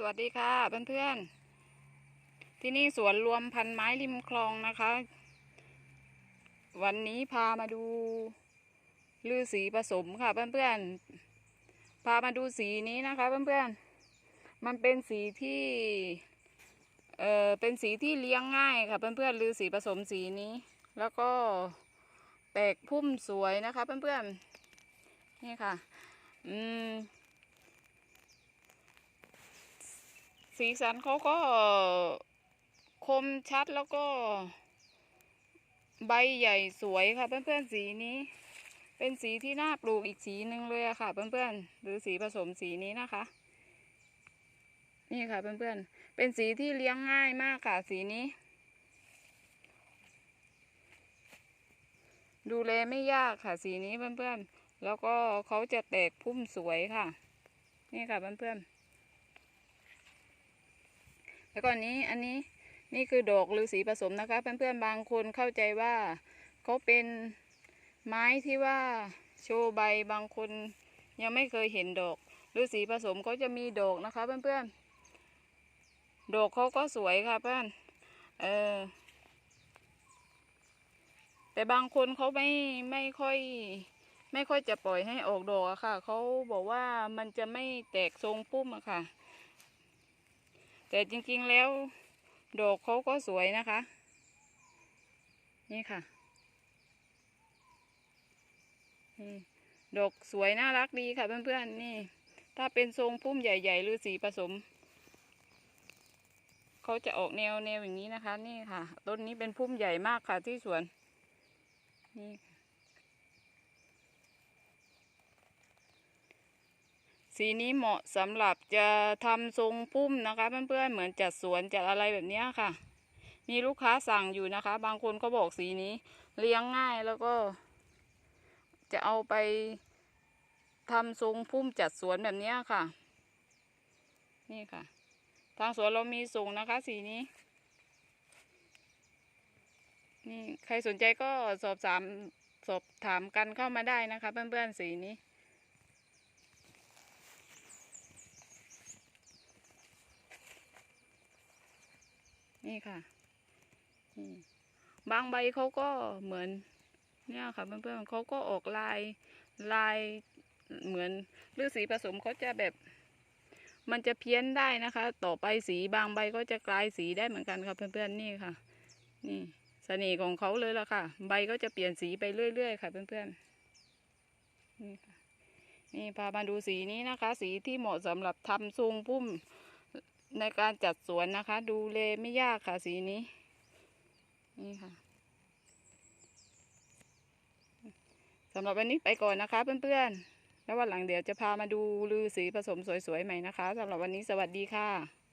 สวัสดีค่ะเพื่อนๆ ที่นี่สวนรวมพันไม้ริมคลองนะคะ วันนี้พามาดูลือสีผสมค่ะเพื่อนๆ พามาดูสีนี้นะคะเพื่อนๆ มันเป็นสีที่เออเป็นสีที่เลี้ยงง่ายค่ะเพื่อนๆลือสีผสมสีนี้ แล้วก็แตกพุ่มสวยนะคะเพื่อนๆ นี่ค่ะ อืม สีสันเขาก็คมชัดแล้วก็ใบใหญ่สวยค่ะเพื่อนๆสีนี้ เป็นสีที่น่าปลูกอีกสีหนึ่งเลยอะค่ะเพื่อนๆหรือสีผสมสีนี้นะคะ นี่ค่ะเพื่อนๆเป็นสีที่เลี้ยงง่ายมากค่ะสีนี้ ดูแลไม่ยากค่ะสีนี้เพื่อนๆแล้วก็เขาจะแตกพุ่มสวยค่ะ นี่ค่ะเพื่อนๆ แล้วก็นี้อันนี้นี่คือดอกฤาษีผสมนะคะ เพื่อนๆบางคนเข้าใจว่าเขาเป็นไม้ที่ว่าโชว์ใบบางคนยังไม่เคยเห็นดอกฤาษีผสมเขาจะมีดอกนะคะ เพื่อนๆดอกเขาก็สวยค่ะเพื่อนเออแต่บางคนเขาไม่ไม่ค่อย ไม่ค่อยจะปล่อยให้ออกดอกอะค่ะเขาบอกว่ามันจะไม่แตกทรงพุ่มอะค่ะ แต่จริงๆแล้วดอกเขาก็สวยนะคะ นี่ค่ะดอกสวยน่ารักดีค่ะเพื่อนๆนี่ ถ้าเป็นทรงพุ่มใหญ่ๆหรือสีผสมเขาจะออกแนวแนวอย่างนี้นะคะ นี่ค่ะ ต้นนี้เป็นพุ่มใหญ่มากค่ะที่สวนนี่ค่ะ สีนี้เหมาะสำหรับจะทำทรงพุ่มนะคะ เพื่อนๆเหมือนจัดสวนจัดอะไรแบบนี้ค่ะ มีลูกค้าสั่งอยู่นะคะ บางคนก็บอกสีนี้เลี้ยงง่ายแล้วก็ จะเอาไปทำทรงพุ่มจัดสวนแบบนี้ค่ะ นี่ค่ะ ทางสวนเรามีส่งนะคะ สีนี้นี่ใครสนใจก็สอบถามสอบถามกันเข้ามาได้นะคะ เพื่อนๆสีนี้ นี่ค่ะบางใบเขาก็เหมือน เนี่ยค่ะเพื่อนๆเขาก็ออกลายลายเหมือนฤาษีผสมเขาจะแบบ มันจะเพี้ยนได้นะคะ ต่อไปสีบางใบก็จะกลายสีได้เหมือนกันค่ะเพื่อนๆนี่ค่ะ นี่เสน่ห์ของเขาเลยละค่ะ ใบก็จะเปลี่ยนสีไปเรื่อยๆค่ะเพื่อนๆนี่ค่ะนี่พามาดูสีนี้นะคะ สีที่เหมาะสำหรับทำทรงพุ่ม ในการจัดสวนนะคะ ดูเลไม่ยากค่ะสีนี้ นี่ค่ะสำหรับวันนี้ไปก่อนนะคะเพื่อนๆ แล้ววันหลังเดี๋ยวจะพามาดูลือสีผสมสวยๆใหม่นะคะสำหรับวันนี้สวัสดีค่ะ